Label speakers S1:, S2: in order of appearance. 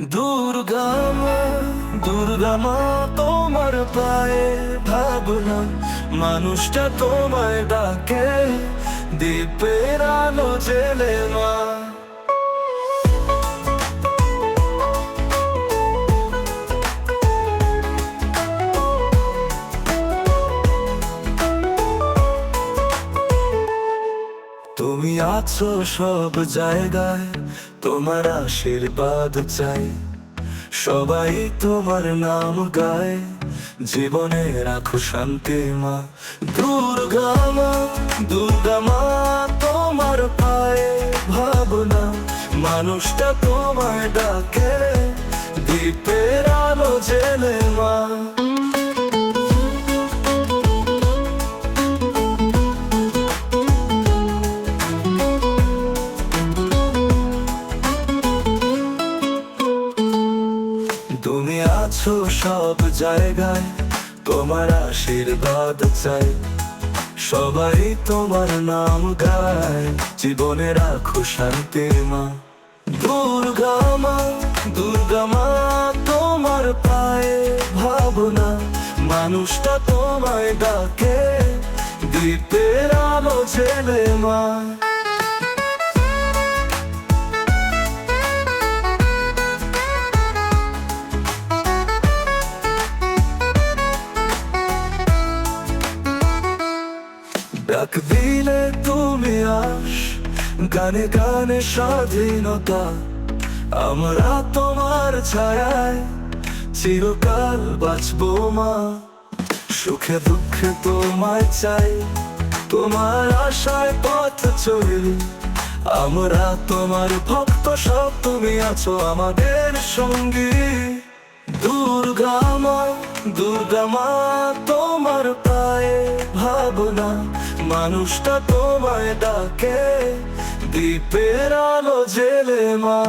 S1: দুর্গা মা দুর্গা মা তোমার পায়ে ভাবনা। মানুষটা তোমায় ডাকে দীপের আলো জেলে মা। তুমি আছো সব জায়গায়, তোমার আশীর্বাদ চাই। সবাই তোমার নাম গায়, জীবনে রাখো শান্তি মা। দুর্গা মা দুর্গা মা, তোমার পায়ে ভাবনা। মানুষটা তোমায় ডাকে দ্বীপের আলো জেলে আছো সব জায়গায়, তোমার আশীর্বাদ চাই। সবাই তোমার নাম গায়, জীবনে রাখো শান্তি মা। দুর্গা মা দুর্গা মা, তোমার পায়ে ভাবনা, মানুষটা তোমায় ডাকে, দ্বীপের আলো জেলে মা। ডাক দিলে তুমি আস, গানে গানে স্বাধীনতা। আমরা তোমার ছায়ায় চিরকাল বাঁচবো মা। সুখে দুঃখে তোমায় চাই, তোমার আশায় পথ চলি। আমরা তোমার ভক্ত সব, তুমি আছো আমাদের সঙ্গী। দুর্গা মা দুর্গা মা তোমার পায়ে ভাবনা। মানুষটা তোমায় ডাকে দ্বীপের আলো জেলে মা।